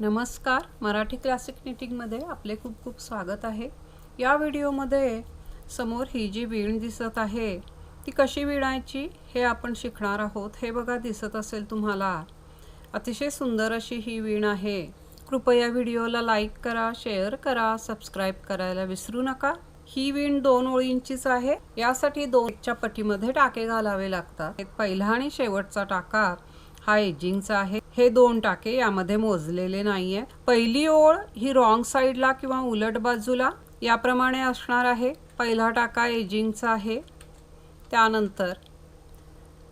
नमस्कार. मराठी क्लासिक निटिंगमध्ये आपले खूप खूप स्वागत आहे. या व्हिडिओमध्ये समोर ही जी वीण दिसत आहे ती कशी विणायची हे आपण शिकणार आहोत. हे बघा दिसत असेल तुम्हाला. अतिशय सुंदर अशी ही वीण आहे. कृपया व्हिडिओला लाईक करा शेअर करा सबस्क्राईब करायला विसरू नका. ही वीण दोन ओळींचीच आहे. यासाठी दोनच्या पटीमध्ये टाके घालावे लागतात. पहिला आणि शेवटचा टाका हा एजिंगचा आहे. हे दोन टाके यामध्ये मोजलेले नाहीये. पहिली ओळ ही रॉंग साईडला किंवा उलट बाजूला याप्रमाणे असणार आहे. पहिला टाका एजिंगचा आहे. त्यानंतर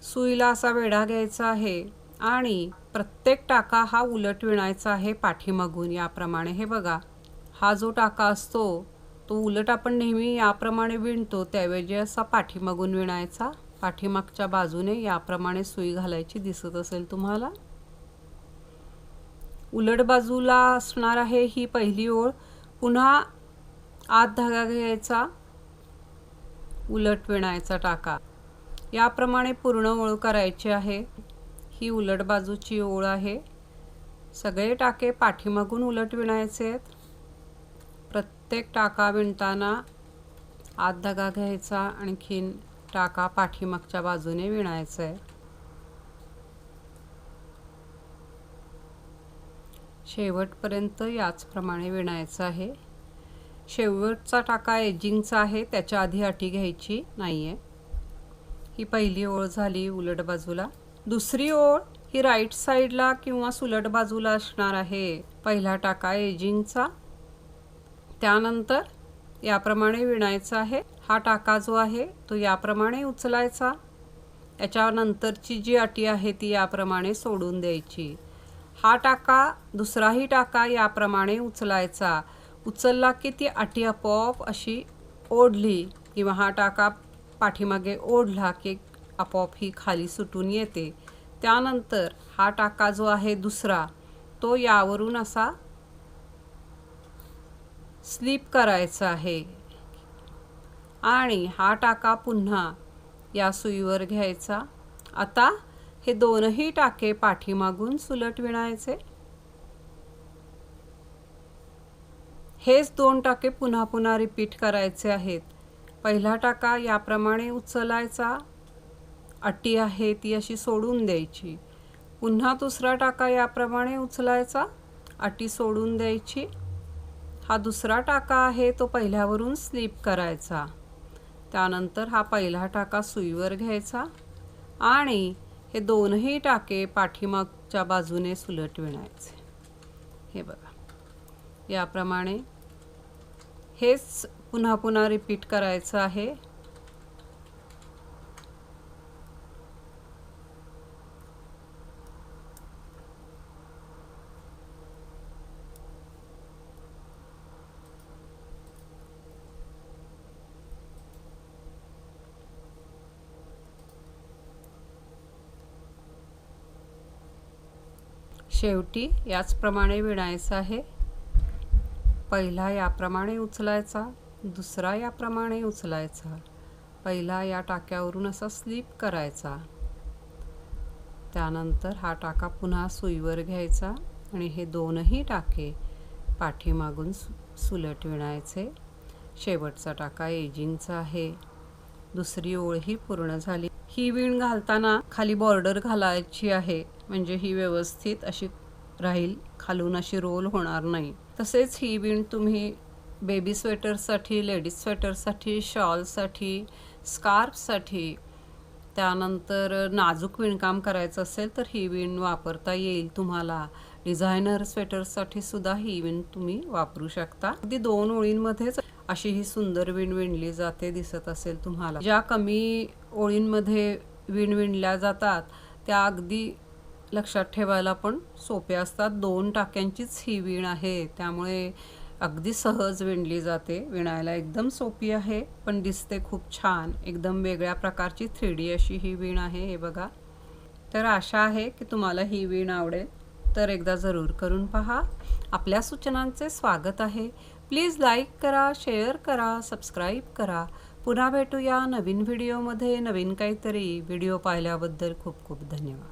सुईला असा वेढा घ्यायचा आहे आणि प्रत्येक टाका हा उलट विणायचा आहे पाठीमागून याप्रमाणे. हे बघा हा जो टाका असतो तो उलट आपण नेहमी याप्रमाणे विणतो त्याऐवजी असा पाठीमागून विणायचा. पाठीमागच्या बाजूने याप्रमाणे सुई घालायची दिसत असेल तुम्हाला? उलट बाजूला असणार आहे ही पहिली ओळ. पुन्हा आत धागा घ्यायचा उलट विणायचा टाका. याप्रमाणे पूर्ण ओळ करायची आहे. ही उलट बाजूची ओळ आहे. सगळे टाके पाठीमागून उलट विणायचे आहेत. प्रत्येक टाका विणताना आत धागा घ्यायचा आणखीन टाका पाठीमागच्या बाजूने विणायचा आहे शेवटपर्यंत याचप्रमाणे विणायचं आहे. शेवटचा टाका एजिंगचा आहे त्याच्या आधी अटी घ्यायची नाही आहे ही पहिली ओळ झाली उलट बाजूला. दुसरी ओळ ही राईट साईडला किंवा सुलट बाजूला असणार आहे. पहिला टाका एजिंगचा. त्यानंतर याप्रमाणे विणायचा आहे. हा टाका जो आहे तो याप्रमाणे उचलायचा. याच्यानंतरची जी अटी आहे ती याप्रमाणे सोडून द्यायची. हा टाका दुसराही टाका याप्रमाणे उचलायचा. उचलला की ती अटी आपोआप अशी ओढली किंवा हा टाका पाठीमागे ओढला की आपोआप ही खाली सुटून येते. त्यानंतर हा टाका जो आहे दुसरा तो यावरून असा स्लीप करायचा आहे. आणि हा टाका पुन्हा या सुईवर घ्यायचा. आता हे दोनही टाके पाठीमागून सुलट विणायचे. हेच दोन टाके पुन्हा पुन्हा रिपीट करायचे आहेत. पहिला टाका याप्रमाणे उचलायचा. अटी आहे ती अशी सोडून द्यायची. पुन्हा दुसरा टाका याप्रमाणे उचलायचा. अटी सोडून द्यायची. हा दुसरा टाका आहे तो पहिल्यावरून स्लिप करायचा. त्यानंतर हा पहिला टाका सुईवर घ्यायचा. आणि हे दोनही टाके पाठीमागच्या बाजूने सुलट विणायचे. हे बघा. याप्रमाणे हेच पुन्हा पुन्हा रिपीट करायचं आहे. शेवटी याचप्रमाणे विणायचं आहे. पहिला याप्रमाणे उचलायचा दुसरा याप्रमाणे उचलायचा. पहिला या टाक्यावरून असा स्लिप करायचा. त्यानंतर हा टाका पुन्हा सुईवर घ्यायचा आणि हे दोनही टाके पाठीमागून सु सुलट विणायचे. शेवटचा टाका एजिंगचा आहे. दुसरी ओळ ही पूर्ण झाली. ही विण घालताना खाली बॉर्डर घालायची आहे. म्हणजे ही व्यवस्थित अशी राहील खालून अशी रोल होणार नाही. तसेच ही विण तुम्ही बेबी स्वेटरसाठी लेडीज स्वेटरसाठी शॉलसाठी स्कार्फसाठी त्यानंतर नाजूक विणकाम करायचं असेल तर ही विण वापरता येईल तुम्हाला. डिझायनर स्वेटरसाठी सुद्धा ही विण तुम्ही वापरू शकता. अगदी दोन ओळींमध्येच अशी ही सुंदर विण विणली जाते दिसत असेल तुम्हाला. ज्या कमी ओळींमध्ये विण विणल्या जातात त्या अगदी लक्षात ठेवायला पण सोप्या असतात. दोन टाक्यांचीच ही विण आहे. त्यामुळे अगदी सहज विणली जाते. विणायला एकदम सोपी आहे पण दिसते खूप छान. एकदम वेगळ्या प्रकारची थ्री डी अशी ही विण आहे हे बघा. तर आशा आहे की तुम्हाला ही विण आवडेल. तर एकदा जरूर करून पहा. आपल्या सूचनांचे स्वागत आहे. प्लीज लाईक करा शेअर करा सबस्क्राईब करा. पुन्हा भेटूया नवीन व्हिडिओमध्ये. नवीन काहीतरी व्हिडिओ पाहिल्याबद्दल खूप खूप धन्यवाद.